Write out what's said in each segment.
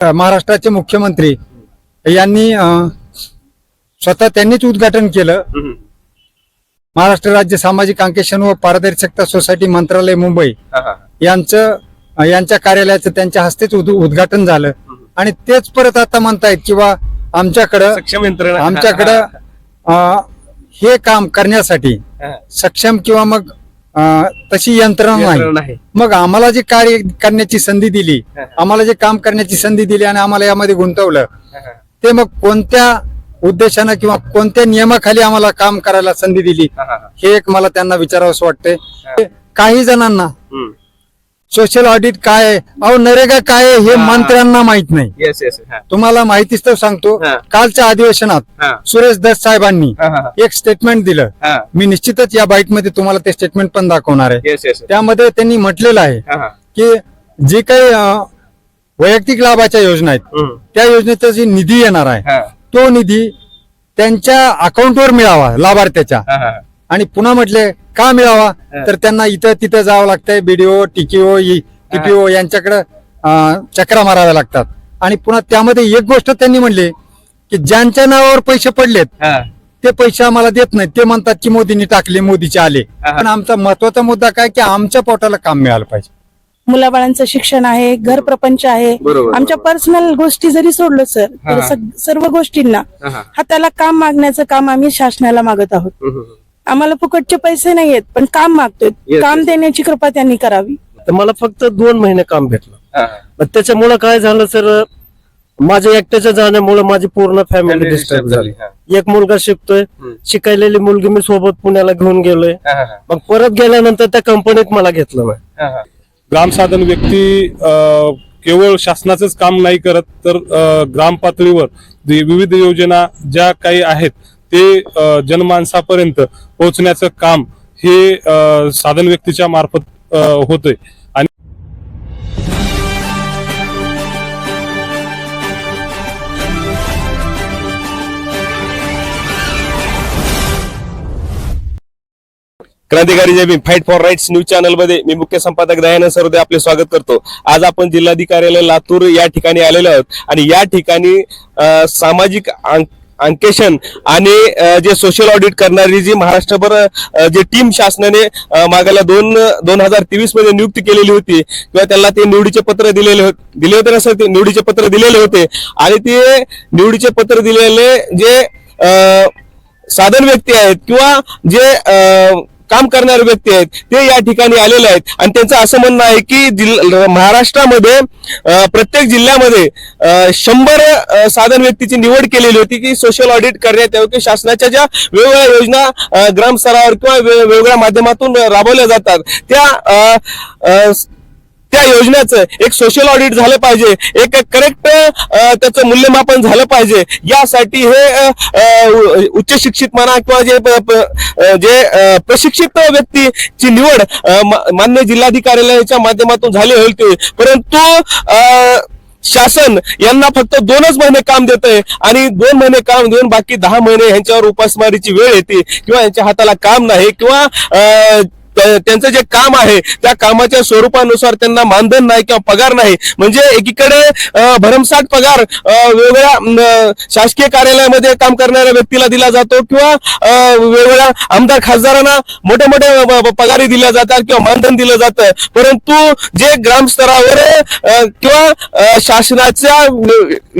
महाराष्ट्राचे मुख्यमंत्री यांनी स्वतः त्यांनीच उद्घाटन केलं. महाराष्ट्र राज्य सामाजिक अंकेशन व पारदर्शकता सोसायटी मंत्रालय मुंबई यांचं यांच्या कार्यालयाचं त्यांच्या हस्तेच उद- उद्घाटन झालं. आणि तेच परत आता म्हणतायत किंवा आमच्याकडं आमच्याकडं हे काम करण्यासाठी सक्षम किंवा मग तशी यंत्रणा नाही. मग आम्हाला जे कार्य करण्याची संधी दिली आम्हाला जे काम करण्याची संधी दिली आणि आम्हाला यामध्ये गुंतवलं ते मग कोणत्या उद्देशानं किंवा कोणत्या नियमाखाली आम्हाला काम करायला संधी दिली हे एक मला त्यांना विचारावंसं वाटतंय. काही जणांना सोशल ऑडिट काय आहे? अहो नरेगा काय आहे हे. मंत्र्यांना माहीत नाही. येस येस तुम्हाला माहितीच तर सांगतो हा. कालच्या अधिवेशनात सुरेश दस साहेबांनी एक स्टेटमेंट दिलं. मी निश्चितच या बाईटमध्ये तुम्हाला ते स्टेटमेंट पण दाखवणार आहे. येस येस त्यामध्ये त्यांनी म्हटलेलं आहे की जे काही अं, वैयक्तिक लाभाच्या योजना आहेत त्या योजनेचा जे निधी येणार आहे तो निधी त्यांच्या अकाउंटवर मिळावा लाभार्थ्याच्या. आणि पुन्हा म्हटले का मिळावा? तर त्यांना इथं तिथं जावं लागतंय. बीडीओ टीकीओ टीपीओ यांच्याकडे अं, चक्रा माराव्या लागतात. आणि पुन्हा त्यामध्ये एक गोष्ट त्यांनी म्हणली की ज्यांच्या नावावर पैसे पडलेत ते पैसे आम्हाला देत नाहीत. ते म्हणतात की मोदींनी टाकले मोदीचे आले. हा. पण आमचा महत्त्वाचा मुद्दा काय की आमच्या पोटाला काम मिळालं पाहिजे. मुलाबाळांचं शिक्षण आहे घर प्रपंच आहे. बरोबर, आमच्या. पर्सनल गोष्टी जरी सोडलो सर हा, तर हा. सर्व गोष्टींना हाताला काम मागण्याचं काम आम्ही शासनाला मागत आहोत. आम्हाला फुकटचे पैसे नाही आहेत पण काम मागतोय. Yes, काम yes. देण्याची कृपा त्यांनी करावी. तर मला फक्त दोन महिने काम भेटलं. मग त्याच्यामुळं काय झालं सर माझ्या एकट्याच्या जाण्यामुळे माझी पूर्ण फॅमिली डिस्टर्ब झाली. एक मुलगा शिकतोय. हम्म. शिकायलेली मुलगी मी सोबत पुण्याला घेऊन गेलोय. मग परत गेल्यानंतर त्या कंपनीत मला घेतलं नाही. ग्रामसाधन व्यक्ती अ, केवळ शासनाचंच काम नाही करत तर अ, ग्राम पातळीवर जे विविध योजना ज्या काही आहेत ते जनमानसापर्यंत पोहोचण्याचं काम हे अ, साधन व्यक्तीच्या मार्फत होतंय. आणि क्रांतिकारी Jai Bhim fight for rights news चॅनलमध्ये मी मुख्य संपादक दयानंद सरोदे आपले स्वागत करतो. आज आपण जिल्हाधिकार्यालय लातूर या ठिकाणी आलेलो आहोत. आणि या ठिकाणी सामाजिक अंकेशन आणि जे सोशल ऑडिट करणारी जी महाराष्ट्रभर जे टीम शासनाने मागायला दोन दोन हजार तेवीसमध्ये नियुक्ती केलेली होती किंवा त्यांना ते निवडीचे पत्र दिलेले दिले होते ना सर ते निवडीचे पत्र दिलेले होते आणि ते निवडीचे पत्र दिलेले जे साधन व्यक्ती आहेत किंवा जे काम करणारे व्यक्ती आहेत ते या ठिकाणी आलेले आहेत. आणि त्यांचं असं म्हणणं आहे की महाराष्ट्रामध्ये प्रत्येक जिल्ह्यामध्ये शंभर साधन व्यक्तीची निवड केलेली होती की सोशल ऑडिट करण्यात यावं की शासनाच्या ज्या वेगवेगळ्या योजना ग्रामस्तरावर किंवा वेगवेगळ्या माध्यमातून राबवल्या जातात त्या त्या योजनेचं एक सोशल ऑडिट झालं पाहिजे. एक करेक्ट त्याचं मूल्यमापन झालं पाहिजे. यासाठी हे उच्च शिक्षित म्हणा किंवा जे जे प्रशिक्षित व्यक्तीची निवड मान्य जिल्हाधिकार्यालयाच्या माध्यमातून झाली होती परंतु शासन यांना फक्त दोनच महिने काम देतंय आणि दोन महिने काम देऊन बाकी दहा महिने यांच्यावर उपासमारीची वेळ येते किंवा यांच्या हाताला काम नाही किंवा त्यांचं जे काम आहे त्या कामाच्या स्वरूपानुसार त्यांना मानधन नाही किंवा पगार नाही. म्हणजे एकीकडे भरमसाठ पगार वेगवेगळ्या शासकीय कार्यालयामध्ये काम करणाऱ्या व्यक्तीला दिला जातो किंवा वेगवेगळ्या आमदार खासदारांना मोठे मोठे पगारी दिल्या जातात किंवा मानधन दिलं जातं. परंतु जे ग्रामस्तरावर किंवा शासनाच्या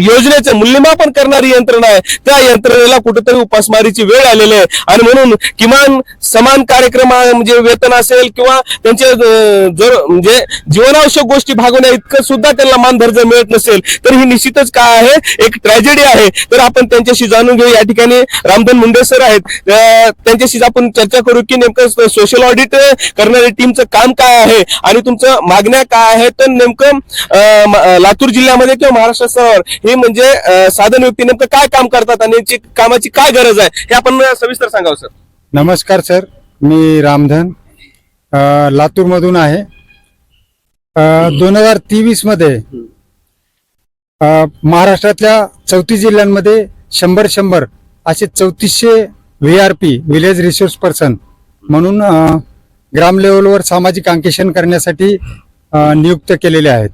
योजनेचं मूल्यमापन करणारी यंत्रणा आहे त्या यंत्रणेला कुठेतरी उपासमारीची वेळ आलेली आहे. आणि म्हणून किमान समान कार्यक्रम म्हणजे वेतन असेल किंवा त्यांचे जर म्हणजे जीवनावश्यक गोष्टी भागवण्या इतकं सुद्धा त्यांना मानधर्ज मिळत नसेल तर ही निश्चितच काय आहे? एक ट्रॅजेडी आहे. तर आपण त्यांच्याशी जाणून घेऊ. या ठिकाणी रामधन मुंडे सर आहेत. त्यांच्याशी आपण चर्चा करू की नेमकं सोशल ऑडिट करणाऱ्या टीमचं काम काय आहे? आणि तुमचं मागण्या काय आहे तर नेमकं लातूर जिल्ह्यामध्ये किंवा महाराष्ट्र स्तरावर हे म्हणजे साधन व्यक्ती नेमकं काय काम करतात आणि कामाची काय गरज आहे? हे आपण सविस्तर सांगावं सर नमस्कार सर मी रामधन. लातूर मधून आहे. दोन हजार तेवीसमध्ये महाराष्ट्रातल्या चौतीस जिल्ह्यांमध्ये शंभर शंभर असे चौतीसशे V R P village resource person म्हणून ग्राम लेवलवर सामाजिक अंकेशन करण्यासाठी नियुक्त केलेले आहेत.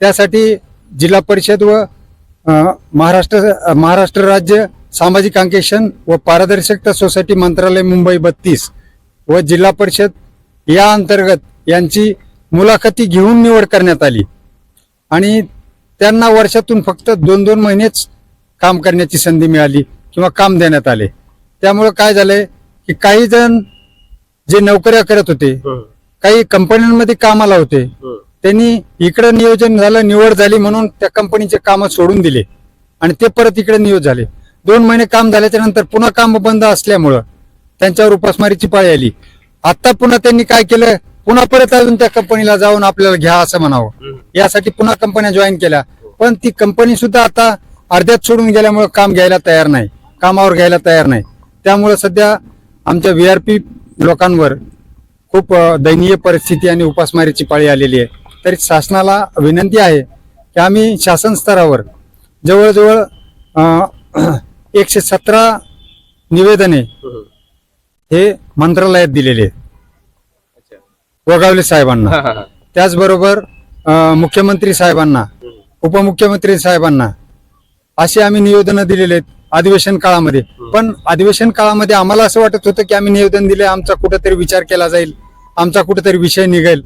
त्यासाठी जिल्हा परिषद व महाराष्ट्र महाराष्ट्र राज्य सामाजिक अंकेशन व पारदर्शकता सोसायटी मंत्रालय मुंबई बत्तीस व जिल्हा परिषद या अंतर्गत यांची मुलाखती घेऊन निवड करण्यात आली. आणि त्यांना वर्षातून फक्त दोन दोन महिनेच काम करण्याची संधी मिळाली किंवा काम देण्यात आले. त्यामुळं काय झालंय की काही जण जे नोकऱ्या करत होते काही कंपन्यांमध्ये कामाला होते त्यांनी इकडे नियोजन झालं निवड झाली म्हणून त्या कंपनीचे काम सोडून दिले आणि ते परत इकडे नियोज झाले. दोन महिने काम झाल्याच्यानंतर पुन्हा काम बंद असल्यामुळं त्यांच्यावर उपासमारीची पाळी आली. आता पुन्हा त्यांनी काय केलं? पुन्हा परत अजून त्या कंपनीला जाऊन आपल्याला घ्या असं म्हणावं. यासाठी पुन्हा कंपन्या जॉईन केल्या. पण ती कंपनी सुद्धा आता अर्ध्यात सोडून गेल्यामुळे काम घ्यायला तयार नाही. कामावर घ्यायला तयार नाही. त्यामुळे सध्या आमच्या व्ही आर पी लोकांवर खूप दयनीय परिस्थिती आणि उपासमारीची पाळी आलेली आहे. तरी शासनाला विनंती आहे की आम्ही शासन स्तरावर जवळजवळ एकशे सतरा निवेदने हे मंत्रालयात दिलेले गोगावले साहेबांना. त्याचबरोबर अ, मुख्यमंत्री साहेबांना उपमुख्यमंत्री साहेबांना असे आम्ही निवेदनं दिलेले आहेत अधिवेशन काळामध्ये. पण अधिवेशन काळामध्ये आम्हाला असं वाटत होतं की आम्ही निवेदन दिले आमचा कुठेतरी विचार केला जाईल आमचा कुठेतरी विषय निघेल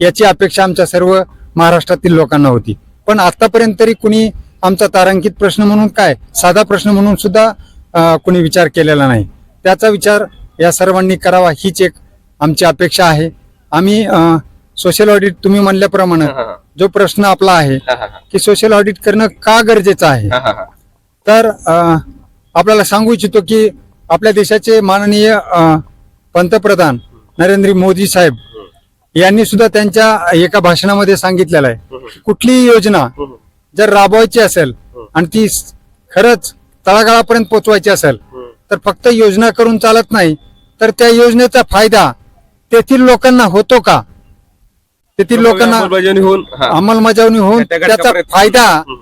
याची अपेक्षा आमच्या सर्व महाराष्ट्रातील लोकांना होती. पण आतापर्यंत तरी कुणी आमचा तारांकित प्रश्न म्हणून काय साधा प्रश्न म्हणून सुद्धा अ, कुणी विचार केलेला नाही. त्याचा विचार या सर्वांनी करावा हीच एक आमची अपेक्षा आहे. आम्ही सोशल ऑडिट तुम्ही म्हणल्याप्रमाणे जो प्रश्न आपला आहे की सोशल ऑडिट करणं का गरजेचं आहे? तर आपल्याला सांगू इच्छितो की आपल्या देशाचे माननीय पंतप्रधान नरेंद्र मोदी साहेब यांनी सुद्धा त्यांच्या एका भाषणामध्ये सांगितलेलं आहे कुठलीही योजना जर राबवायची असेल आणि ती खरंच तळागाळापर्यंत पोहोचवायची असेल तर फक्त योजना करून चालत नाही तर त्या योजनेचा फायदा तेथील लोकांना होतो का तेथील लोकांना अंमलबजावणी होऊन हा. अंमलबजावणी होऊन त्या त्याचा घटकापर्यंत- फायदा हम्म.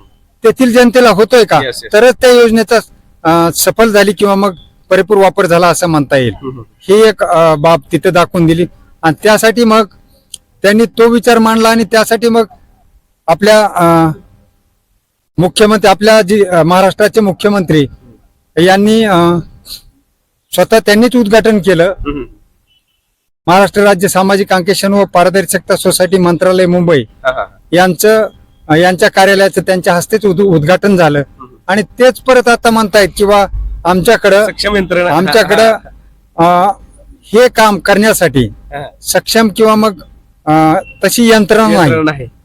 तेथील जनतेला होतोय का Yes, yes. तरच त्या योजनेचा अं, सफल झाली किंवा मग पुरेपूर वापर झाला असं म्हणता येईल हम्म. ही एक अं, बाब तिथे दाखवून दिली आणि त्यासाठी मग त्यांनी तो विचार मांडला आणि त्यासाठी मग आपल्या अं, मुख्यमंत्री आपल्या जी अं, महाराष्ट्राचे मुख्यमंत्री यांनी अं, स्वतः त्यांनीच उद्घाटन केलं. महाराष्ट्र राज्य सामाजिक अंकेशन व पारदर्शकता सोसायटी मंत्रालय मुंबई. यांचं यांच्या कार्यालयाचं त्यांच्या हस्तेच उद- उद्घाटन झालं आणि तेच परत आता म्हणतायत किंवा आमच्याकडं सक्षम यंत्रणा आमच्याकडं हे काम करण्यासाठी. सक्षम किंवा मग तशी यंत्रणा नाही.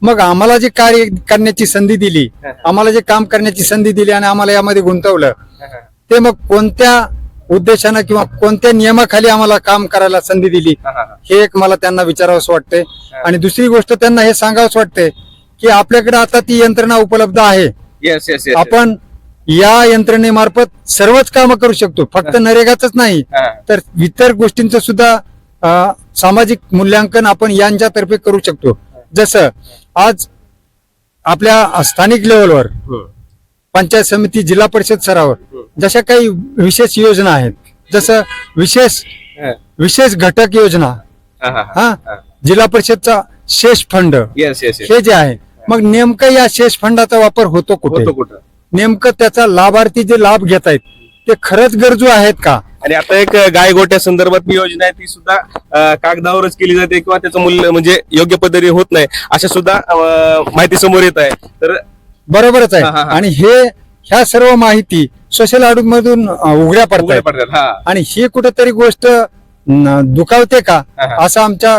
मग आम्हाला जे कार्य करण्याची संधी दिली. आम्हाला जे काम करण्याची संधी दिली आणि आम्हाला यामध्ये गुंतवलं. ते मग कोणत्या उद्देशानं किंवा कोणत्या नियमाखाली आम्हाला काम करायला संधी दिली हा, एक मला त्यांना विचारावंच वाटते आणि दुसरी गोष्ट त्यांना हे सांगावंच वाटते की आपल्याकडे आता ती यंत्रणा उपलब्ध आहे. आपण या यंत्रणेमार्फत सर्वच कामं करू शकतो फक्त नरेगाच नाही. तर इतर गोष्टींचं सुद्धा सामाजिक मूल्यांकन आपण यांच्यातर्फे करू शकतो. जसं आज आपल्या स्थानिक लेवलवर. पंचायत समिती जिल्हा परिषद स्तरावर जशा काही विशेष योजना आहेत जसं विशेष. विशेष घटक योजना. हा, जिल्हा परिषदचा शेष फंड. हे जे आहे मग नेमकं या शेष फंडाचा वापर होतो कुठे? नेमकं त्याचा लाभार्थी जे लाभ घेत आहेत ते खरंच गरजू आहेत का? आणि आता एक गाय गोट्या संदर्भात योजना आहे ती सुद्धा कागदावरच केली जाते किंवा त्याचं मूल्य म्हणजे योग्य पद्धतीने होत नाही अशा सुद्धा माहिती समोर येत आहे. तर बरोबरच आहे. हा, हा, हा. आणि हे ह्या सर्व माहिती सोशल ऑडिट मधून अं, उघड्या पडतात पडतात हा. आणि ही कुठेतरी गोष्ट न, दुखावते का हा, हा. असं आमच्या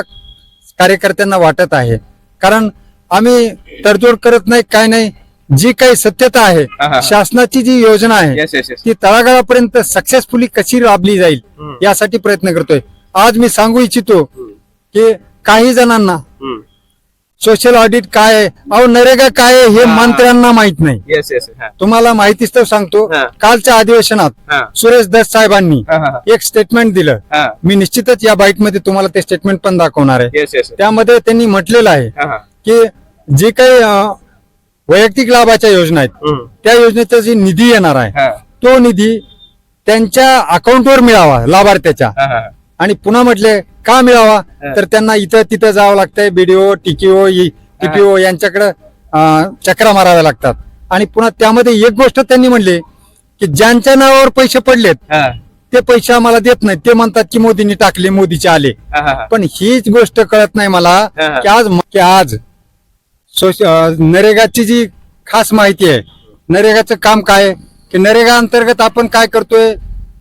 कार्यकर्त्यांना वाटत आहे. कारण आम्ही तडजोड करत नाही काय नाही. जी काही सत्यता हा, हा. आहे शासनाची जी योजना आहे येस येस येस ती तळागाळापर्यंत सक्सेसफुली कशी राबली जाईल यासाठी प्रयत्न करतोय. आज मी सांगू इच्छितो की काही जणांना सोशल ऑडिट काय आहे? अहो नरेगा काय आहे हे. मंत्र्यांना माहीत नाही. येस येस हा. तुम्हाला माहितीच तर सांगतो. हा. कालच्या अधिवेशनात सुरेश दस साहेबांनी हा, हा, एक स्टेटमेंट दिलं. हा. मी निश्चितच या बाईटमध्ये तुम्हाला ते स्टेटमेंट पण दाखवणार आहे. येस येस त्यामध्ये त्यांनी म्हटलेलं आहे हा हा. की जे काही अं, वैयक्तिक लाभाच्या योजना आहेत हम्म. त्या योजनेचा जी निधी येणार आहे हा. तो निधी त्यांच्या अकाउंटवर मिळावा लाभार्थ्याच्या. हा, हा. आणि पुन्हा म्हटले का मिळावा तर त्यांना इथं तिथं जावं लागतंय बीडीओ टीकीओ टीपीओ यांच्याकडे चक्रा माराव्या लागतात आणि पुन्हा त्यामध्ये एक गोष्ट त्यांनी म्हणली की ज्यांच्या नावावर पैसे पडलेत ते पैसे आम्हाला देत नाहीत ते म्हणतात की मोदींनी टाकले मोदीचे आले. पण हीच गोष्ट कळत नाही मला. की आज की आज नरेगाची जी खास माहिती आहे नरेगाचं काम काय आहे? की नरेगा अंतर्गत आपण काय करतोय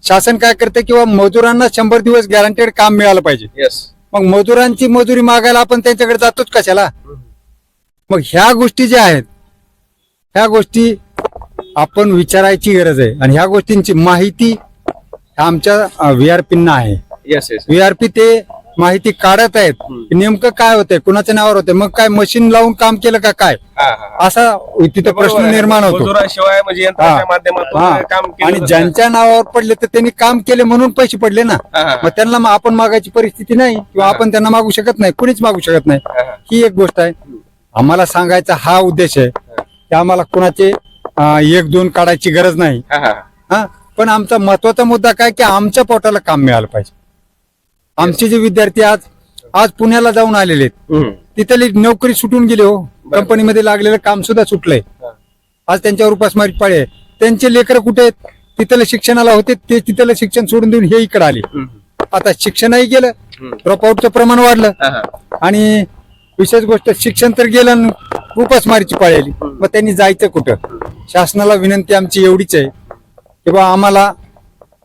शासन काय करते किंवा मजुरांना शंभर दिवस गॅरंटेड काम मिळालं पाहिजे Yes. मग मजुरांची मजुरी मागायला आपण त्यांच्याकडे जातोच कशाला मग ह्या गोष्टी ज्या आहेत ह्या गोष्टी आपण विचारायची गरज आहे आणि ह्या गोष्टींची माहिती आमच्या व्ही आर पींना आहे. व्ही आर पी ते माहिती काढत आहेत. की नेमकं काय होतंय? कुणाच्या नावावर होतंय? मग काय मशीन लावून काम केलं का काय. असा तिथे प्रश्न. निर्माण होतो. म्हणजे आणि. ज्यांच्या नावावर पडले तर त्यांनी काम केले म्हणून पैसे पडले ना. मग त्यांना आपण मागायची परिस्थिती नाही किंवा आपण त्यांना मागू शकत नाही. कुणीच मागू शकत नाही. हा, एक गोष्ट आहे. आम्हाला सांगायचा हा उद्देश आहे की आम्हाला कुणाचे एक दोन काढायची गरज नाही. हा. पण आमचा महत्त्वाचा मुद्दा काय की आमच्या पोटाला काम मिळालं पाहिजे. आमचे जे विद्यार्थी आज आज पुण्याला जाऊन आलेले आहेत. तिथली नोकरी सुटून गेली हो. कंपनीमध्ये लागलेलं काम सुद्धा सुटलंय. आज त्यांच्यावर उपासमारी पाळी आहे. त्यांचे लेकर कुठे आहेत? तिथलं शिक्षणाला होते ते तिथलं शिक्षण सोडून देऊन हे इकडे आले. आता शिक्षणही गेलं ड्रॉपआउटचं प्रमाण वाढलं. आणि विशेष गोष्ट शिक्षण तर गेलं उपासमारीची पाळी आली. मग त्यांनी जायचं कुठं? शासनाला विनंती आमची एवढीच आहे की बा आम्हाला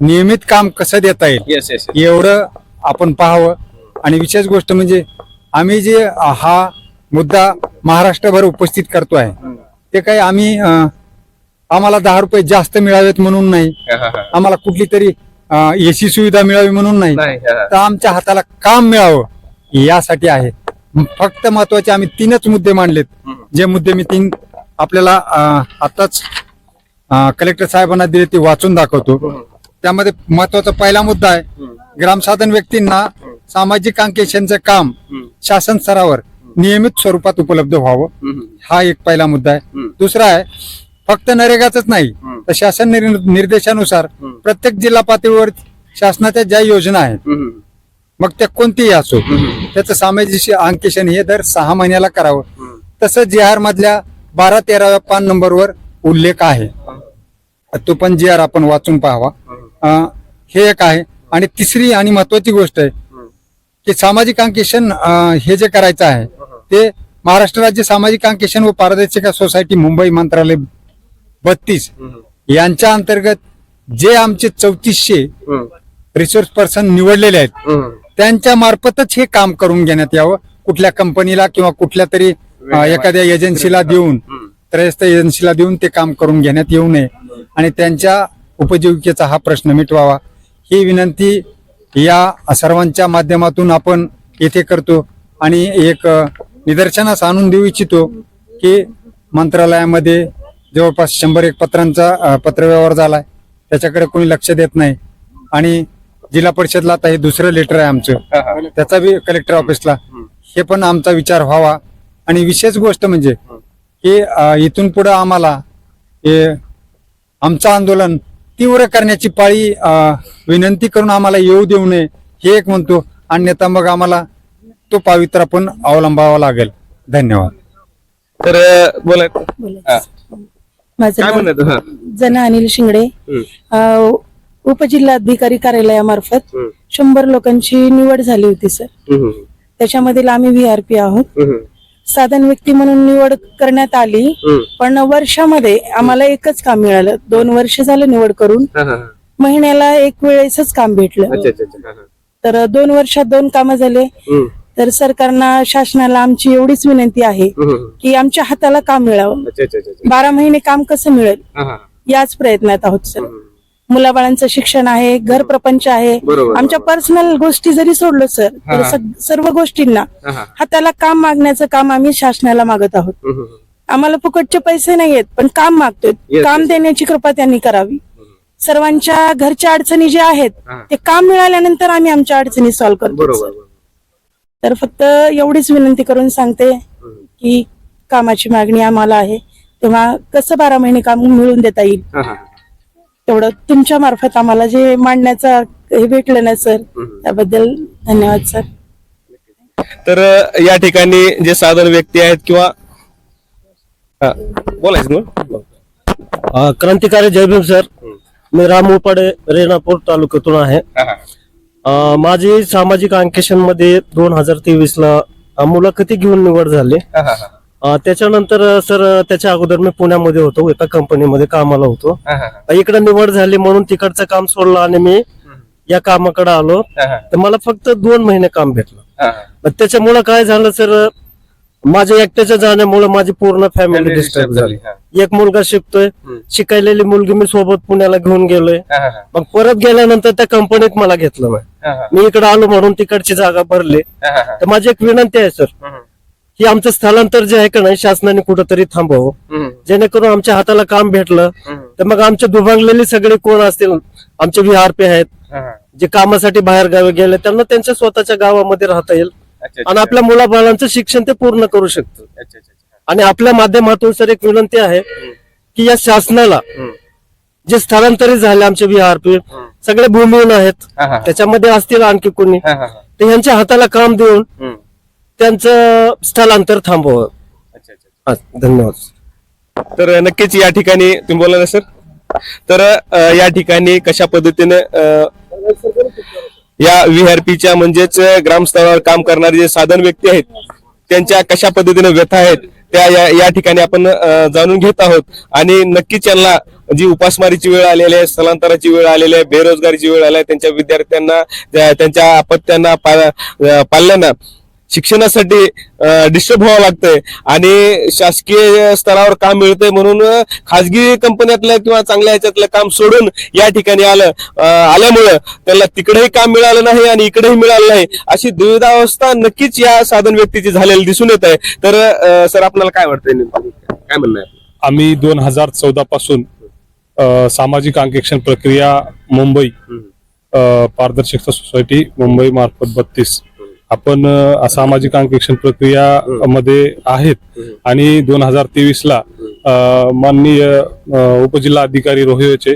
नियमित काम कसं देता येईल. एवढं आपण पाहावं. आणि विशेष गोष्ट म्हणजे आम्ही जे हा मुद्दा महाराष्ट्रभर उपस्थित करतो आहे ते काही आम्ही आम्हाला दहा रुपये जास्त मिळावेत म्हणून नाही. आम्हाला कुठली तरी एसी सुविधा मिळावी म्हणून नाही. तर आमच्या हाताला काम मिळावं यासाठी आहे. फक्त महत्त्वाचे आम्ही तीनच मुद्दे मांडलेत. जे मुद्दे मी तीन आपल्याला आताच कलेक्टर साहेबांना दिले ते वाचून दाखवतो. त्यामध्ये महत्त्वाचा पहिला मुद्दा आहे ग्रामसाधन व्यक्तींना सामाजिक अंकेशनचं काम शासन स्तरावर नियमित स्वरूपात उपलब्ध व्हावं. हा एक पहिला मुद्दा आहे. दुसरा आहे फक्त नरेगाच नाही. तर शासन निर- निर्देशानुसार. प्रत्येक जिल्हा पातळीवर शासनाच्या ज्या योजना आहेत. मग त्या कोणतीही असो. त्याचं सामाजिक अंकेशन हे दर सहा महिन्याला करावं. तसं जी आर मधल्या बारा तेराव्या पान नंबरवर उल्लेख आहे तो पण जी आर आपण वाचून पाहावा हे एक आहे आणि तिसरी आणि महत्वाची गोष्ट आहे की सामाजिक अंकेशन हे जे करायचं आहे ते महाराष्ट्र राज्य सामाजिक अंकेशन व पारदर्शिका सोसायटी मुंबई मंत्रालय बत्तीस यांच्या अंतर्गत जे आमचे चौतीसशे. रिसोर्स पर्सन निवडलेले आहेत. त्यांच्या मार्फतच हे काम करून घेण्यात यावं. कुठल्या कंपनीला किंवा कुठल्या तरी एखाद्या एजन्सीला देऊन त्रयस्थ एजन्सीला देऊन ते काम करून घेण्यात येऊ नये. आणि त्यांच्या उपजीविकेचा हा प्रश्न मिटवावा. ही विनंती या सर्वांच्या माध्यमातून आपण येथे करतो आणि एक निदर्शनास आणून देऊ इच्छितो की मंत्रालयामध्ये जवळपास शंभर एक पत्रांचा पत्रव्यवहार झालाय. त्याच्याकडे कोणी लक्ष देत नाही. आणि जिल्हा परिषदला आता हे दुसरं लेटर आहे आमचं. त्याचा बी कलेक्टर ऑफिसला हे पण आमचा विचार व्हावा. आणि विशेष गोष्ट म्हणजे की इथून पुढे आम्हाला हे आमचं आंदोलन तीव्र करण्याची पाळी विनंती करून आम्हाला येऊ देऊ नये हे एक म्हणतो अन्यथा मग आम्हाला तो पावित्रा पण अवलंबावा लागेल धन्यवाद तर बोला हा. माझं काय नाव म्हणत हा. जना अनिल शिंगडे हम्म. अं, उपजिल्हाधिकारी कार्यालयामार्फत हम्म. शंभर लोकांची निवड झाली होती सर हम्म. त्याच्यामधील आम्ही व्हीआरपी आहोत हम्म. साधन व्यक्ती म्हणून निवड करण्यात आली. पण वर्षामध्ये आम्हाला एकच काम मिळालं दोन वर्ष झालं निवड करून. महिन्याला एक वेळेसच काम भेटलं. तर दोन वर्षात दोन कामं झाले. तर सरकारना शासनाला आमची एवढीच विनंती आहे. की आमच्या हाताला काम मिळावं. बारा महिने काम कसं मिळेल. याच प्रयत्नात आहोत सर. मुलाबाळांचं शिक्षण आहे घर प्रपंच आहे आमच्या. पर्सनल गोष्टी जरी सोडलो सर तर सर्व गोष्टींना हा. हाताला काम मागण्याचं काम आम्ही शासनाला मागत आहोत. आम्हाला फुकटचे पैसे नाही आहेत पण काम मागतोय काम. देण्याची कृपा त्यांनी करावी सर्वांच्या घरच्या अडचणी ज्या आहेत. ते काम मिळाल्यानंतर आम्ही आमच्या अडचणी सॉल्व्ह करतो. तर फक्त एवढीच विनंती करून सांगते की कामाची मागणी आम्हाला आहे तेव्हा कसं बारा महिने काम मिळवून देता येईल. तेवढं तुमच्या मार्फत आम्हाला जे मांडण्याचा हे भेटलं ना सर त्याबद्दल धन्यवाद सर. तर या ठिकाणी जे साधन व्यक्ती आहेत किंवा हा बोलायचं मग. अ, क्रांतिकारी जयभीम सर. मी राम उपाडे रेणापूर तालुक्यातून आहे. अ, माझी सामाजिक अंकेशनमध्ये दोन हजार तेवीस ला अ, मुलाखती घेऊन निवड झाली. त्याच्यानंतर सर त्याच्या अगोदर मी पुण्यामध्ये होतो एका कंपनीमध्ये कामाला होतो. इकडे निवड झाली म्हणून तिकडचं काम सोडलं आणि मी या कामाकडे आलो. तर मला फक्त दोन महिने काम भेटलं. त्याच्यामुळे काय झालं सर माझ्या एकट्याच्या जाण्यामुळे माझी पूर्ण फॅमिली डिस्टर्ब झाली. एक मुलगा शिकतोय शिकायलेली मुलगी मी सोबत पुण्याला घेऊन गेलोय. मग परत गेल्यानंतर त्या कंपनीत मला घेतलं मी इकडे आलो म्हणून तिकडची जागा भरली. तर माझी एक विनंती आहे सर. की आमचं स्थलांतर जे आहे का नाही शासनाने कुठंतरी थांबवावं. जेणेकरून आमच्या हाताला काम भेटलं तर मग आमचे दुभांगलेले सगळे कोण असतील आमचे व्हीआरपी आहेत जे कामासाठी बाहेर गावी गेले त्यांना त्यांच्या स्वतःच्या गावामध्ये राहता येईल. आणि आपल्या मुलाबाळांचं शिक्षण ते पूर्ण करू शकतं आणि आपल्या माध्यमातून सर एक विनंती आहे की या शासनाला जे स्थलांतरित झाले आमचे व्हीआरपी सगळे भूमिहीन आहेत. त्याच्यामध्ये असतील आणखी कोणी. तर यांच्या हाताला काम देऊन त्यांचं स्थलांतर थांबवावं. हा, धन्यवाद. तर नक्कीच या ठिकाणी तुम्ही बोला ना सर? तर अ, या ठिकाणी कशा पद्धतीने अ, या व्हीआरपीच्या म्हणजेच ग्रामस्तरावर काम करणारे जे साधन व्यक्ती आहेत त्यांच्या कशा पद्धतीने व्यथा आहेत त्या या, या ठिकाणी आपण अ, जाणून घेत आहोत. आणि नक्कीच यांना जी उपासमारीची वेळ आलेली आहे स्थलांतराची वेळ आलेली आहे बेरोजगारीची वेळ आली आहे त्यांच्या विद्यार्थ्यांना त्या- त्यांच्या अपत्यांना पा- अ, पाल्यांना शिक्षणासाठी डिस्टर्ब व्हावं लागतंय. आणि शासकीय स्तरावर काम मिळतंय म्हणून खाजगी कंपन्यातलं किंवा चांगल्या ह्याच्यातलं काम सोडून या ठिकाणी आलं आल्यामुळं त्याला तिकडेही काम मिळालं नाही आणि इकडेही मिळालं नाही. अशी दुविधावस्था नक्कीच या साधन व्यक्तीची झालेली दिसून येत आहे. तर सर आपल्याला काय वाटतंय? काय म्हणणं आहे? आम्ही दोन हजार चौदा पासून सामाजिक अंकेक्षण प्रक्रिया मुंबई पारदर्शकता सोसायटी मुंबई मार्फत बत्तीस आपण सामाजिक अंकेक्षण प्रक्रिया मध्ये आहेत. आणि दोन हजार तेवीस ला माननीय उपजिल्हा अधिकारी रोहिचे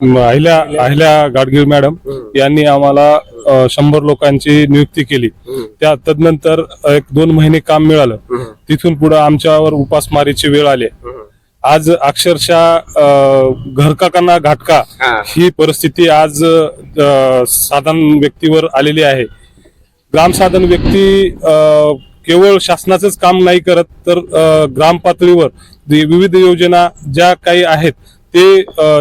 अहिल्या अहिल्या गाडगीळ मॅडम यांनी आम्हाला शंभर लोकांची नियुक्ती केली. त्या तदनंतर एक दोन महिने काम मिळालं. तिथून पुढे आमच्यावर उपासमारीची वेळ आली. आज अक्षरशः घरकाकांना घाटका ही. परिस्थिती आज साधारण व्यक्तीवर आलेली आहे. ग्रामसाधन व्यक्ती केवळ शासनाचंच काम नाही करत तर ग्राम पातळीवर विविध योजना ज्या काही आहेत ते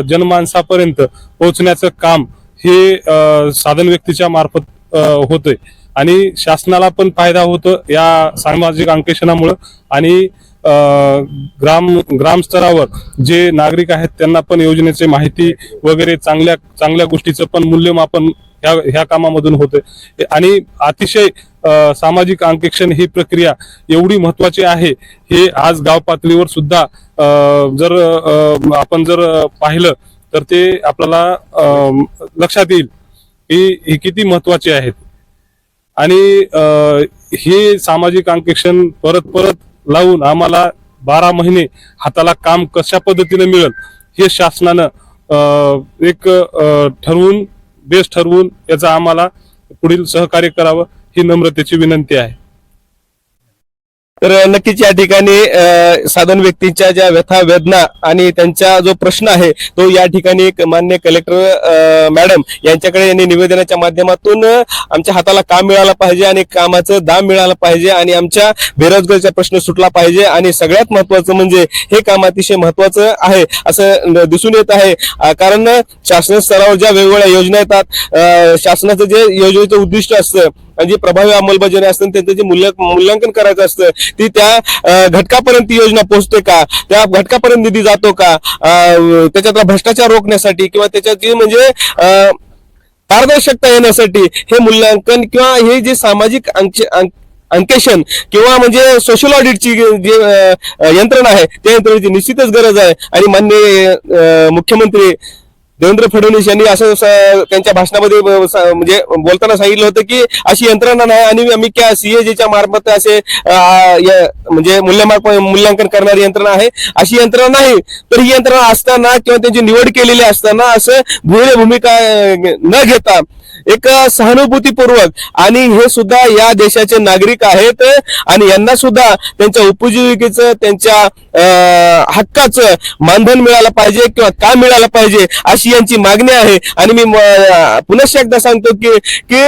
जनमानसापर्यंत पोहोचण्याचं काम हे अ, साधन व्यक्तीच्या मार्फत होतंय. आणि शासनाला पण फायदा होतो या सामाजिक अंकेशनामुळं आणि ग्राम ग्रामस्तरावर जे नागरिक आहेत त्यांना पण योजनेची माहिती वगैरे चांगल्या चांगल्या गोष्टीचं पण मूल्यमापन ह्या ह्या कामामधून होतं आणि अतिशय सामाजिक अंकेक्षण ही प्रक्रिया एवढी महत्वाची आहे हे आज गाव पातळीवर सुद्धा जर आपण जर पाहिलं तर ते आपल्याला लक्षात येईल की हे किती महत्त्वाचे आहेत. आणि हे सामाजिक अंकेक्षण परत परत लावून आम्हाला बारा महिने हाताला काम कशा पद्धतीने मिळेल हे शासनानं एक ठरवून बेस ठरवून याचा आम्हाला पुढील सहकार्य करावं ही नम्रतेची विनंती आहे. तर नक्कीच या ठिकाणी साधन व्यक्तीच्या ज्या व्यथा वेदना आणि त्यांचा जो प्रश्न आहे तो या ठिकाणी मान्य कलेक्टर मॅडम यांच्याकडे यांनी निवेदनाच्या माध्यमातून आमच्या हाताला काम मिळालं पाहिजे आणि कामाचं दाम मिळालं पाहिजे आणि आमच्या बेरोजगारीचा प्रश्न सुटला पाहिजे आणि सगळ्यात महत्वाचं म्हणजे हे काम अतिशय महत्वाचं आहे असं दिसून येत आहे. कारण शासन स्तरावर ज्या वेगवेगळ्या योजना येतात शासनाचं जे योजनेचं उद्दिष्ट असतं आणि जी प्रभावी अंमलबजावणी असते त्यांचं जे मूल्य मूल्यांकन करायचं असतं ती त्या घटकापर्यंत ती योजना पोहोचते का? त्या घटकापर्यंत निधी जातो का? त्याच्यातला भ्रष्टाचार रोखण्यासाठी किंवा त्याच्यात म्हणजे पारदर्शकता येण्यासाठी हे मूल्यांकन किंवा हे जे सामाजिक अंकेशन किंवा म्हणजे सोशल ऑडिटची जे यंत्रणा आहे त्या यंत्रणेची निश्चितच गरज आहे. आणि माननीय मुख्यमंत्री देवेंद्र फडणवीस यांनी असं त्यांच्या भाषणामध्ये म्हणजे बोलताना सांगितलं होतं की अशी यंत्रणा नाही आणि आम्ही क्या सीएजीच्या मार्फत असे म्हणजे मूल्यमाप मूल्यांकन करणारी यंत्रणा आहे. अशी यंत्रणा नाही. तर ही यंत्रणा असताना किंवा त्यांची निवड केलेली असताना असं भूमिका भूमिका न घेता एक सहानुभूतीपूर्वक. आणि हे सुद्धा या देशाचे नागरिक आहेत आणि यांना सुद्धा त्यांच्या उपजीविकेचं त्यांच्या हक्काचं मानधन मिळालं पाहिजे किंवा का मिळालं पाहिजे अशी यांची मागणी आहे. आणि मी म- पुनश्च एकदा सांगतो की की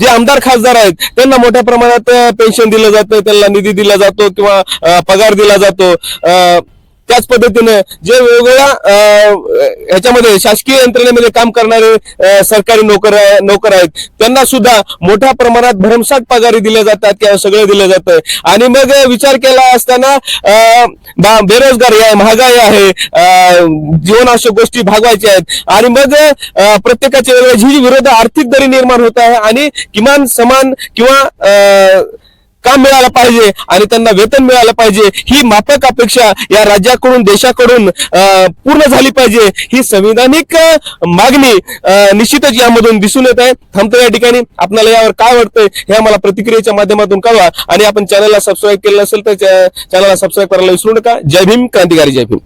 जे आमदार खासदार आहेत त्यांना मोठ्या प्रमाणात पेन्शन दिलं जातं त्यांना निधी दिला जातो किंवा पगार दिला जातो. त्याच पद्धतीने जे वेगवेगळ्या ह्याच्यामध्ये शासकीय यंत्रणेमध्ये काम करणारे सरकारी नोकर नोकर आहेत त्यांना सुद्धा मोठ्या प्रमाणात भरमसाठ पगारी दिल्या जातात किंवा सगळं दिलं जातं. आणि मग विचार केला असताना अ, बा- बेरोजगारी आहे महागाई आहे जीवनावश्यक गोष्टी भागवायच्या आहेत. आणि मग प्रत्येकाच्या वेगळ्या जी विरोध आर्थिक दरी निर्माण होत आहे आणि किमान समान किंवा अ, काम मिळालं पाहिजे आणि त्यांना वेतन मिळालं पाहिजे ही माफक अपेक्षा या राज्याकडून देशाकडून पूर्ण झाली पाहिजे ही संविधानिक मागणी निश्चितच यामधून दिसून येत आहे. थांबतो या ठिकाणी. आपल्याला यावर काय वाटतंय हे आम्हाला प्रतिक्रियेच्या माध्यमातून कळवा. आणि आपण चॅनलला सबस्क्राईब केलं असेल तर चॅनलला सबस्क्राईब करायला विसरू नका. जय भीम क्रांतिकारी जय भीम.